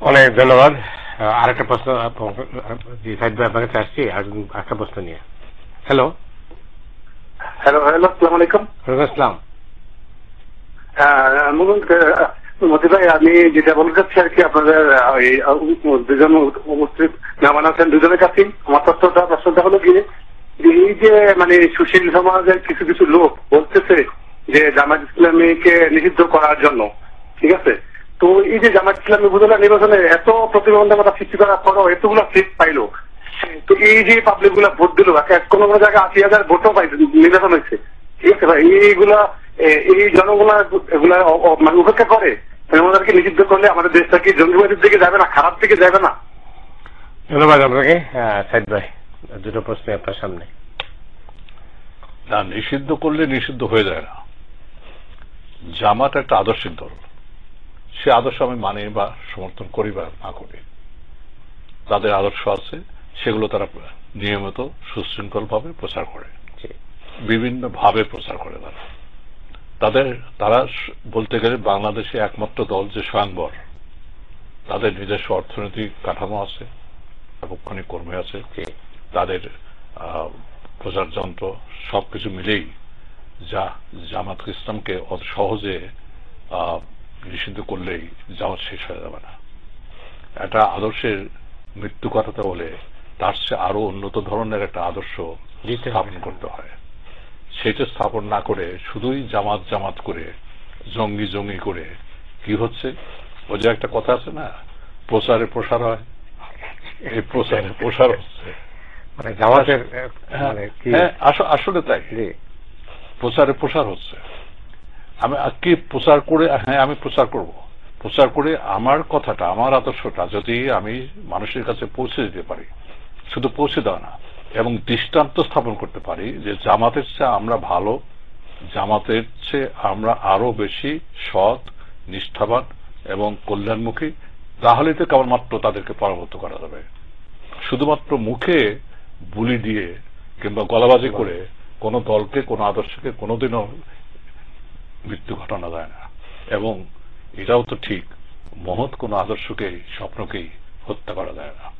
অনেক ধন্যবাদ। আরেকটা প্রশ্ন জি সাইদ ভাই আপনার কাছে আসছি। আর একটা প্রশ্ন নিয়ে। হ্যালো হ্যালো হ্যালো আসসালামু আলাইকুম। ওয়ালাইকুম আসসালাম। ভাই আমি যেটা বলতে চাচ্ছি আর কি আপনাদের দুজন উপস্থিত মেহমান আছেন দুজনের কাছে আমার প্রশ্নটা প্রশ্নটা হলো গিয়ে এই যে মানে সুশীল সমাজের কিছু কিছু লোক বলতেছে যে জামাত ইসলামীকে নিষিদ্ধ করার জন্য ঠিক আছে? তো এই যে জামাত ইসলামী উপজেলা নির্বাচনে এত প্রতিবন্ধকতা সৃষ্টি করার পরও এতগুলো সিট পাইলো। তো এই যে পাবলিকগুলা ভোট দিল কোন কোনো জায়গায় আশি হাজার ভোটও পাইছে নির্বাচন হয়েছে। ঠিক আছে ভাই? এইগুলা এই জনগণা এগুলা মানে উপেক্ষা করে। মানে ওনাদেরকে নিষিদ্ধ করলে আমাদের দেশটা কি জঙ্গিবাদের দিকে যাবে না খারাপ দিকে যাবে না। ধন্যবাদ আপনাকে। সাইদ ভাই দুটো প্রশ্ন আপনার সামনে। না নিষিদ্ধ করলে নিষিদ্ধ হয়ে যায় না। জামাত একটা আদর্শের দল সে আদর্শ আমি মানি বা সমর্থন করি বা না করি। তাদের আদর্শ আছে সেগুলো তারা নিয়মিত সুশৃঙ্খল ভাবে প্রচার করে। জি। বিভিন্ন ভাবে প্রচার করে তারা। তাদের তারা বলতে গেলে বাংলাদেশে একমাত্র দল যে স্বয়ংবর। তাদের নিজস্ব অর্থনৈতিক কাঠামো আছে সার্বক্ষণিক কর্মী আছে। তাদের প্রচার যন্ত্র সবকিছু মিলেই যা জামাত ইসলামকে অত সহজে আহ, নিষিদ্ধ করলেই জামাত শেষ হয়ে যাবে না। একটা আদর্শের মৃত্যু কথাটা বলে তার চেয়ে আরও উন্নত ধরনের একটা আদর্শ স্থাপন করতে হয়। সেটা স্থাপন না করে শুধুই জামাত জামাত করে জঙ্গি জঙ্গি করে। কি হচ্ছে? ওই যে একটা কথা আছে না প্রচারে প্রসার হয়। এই প্রচারে প্রসার হচ্ছে। মানে জামাতের হ্যাঁ, মানে হ্যাঁ, আসলে তাই। প্রচারে প্রসার হচ্ছে। আমি কি প্রচার করে হ্যাঁ আমি প্রচার করব। প্রচার করে আমার কথাটা, আমার আদর্শটা যদি আমি মানুষের কাছে পৌঁছে দিতে পারি, শুধু পৌঁছে দেওয়া না, এবং দৃষ্টান্ত স্থাপন করতে পারি যে জামাতের চেয়ে আমরা ভালো, জামাতের চেয়ে আমরা আরও বেশি সৎ, নিষ্ঠাবান এবং কল্যাণমুখী, তাহলে তো কেবলমাত্র তাদেরকে পরামর্শ করা যাবে। শুধুমাত্র মুখে বুলি দিয়ে কিংবা গলাবাজি করে কোন দলকে, কোন আদর্শকে কোনোদিনও মৃত্যু ঘটানো যায় না। এবং এটাও তো ঠিক, মহৎ কোন আদর্শকে স্বপ্নকেই হত্যা করা যায় না।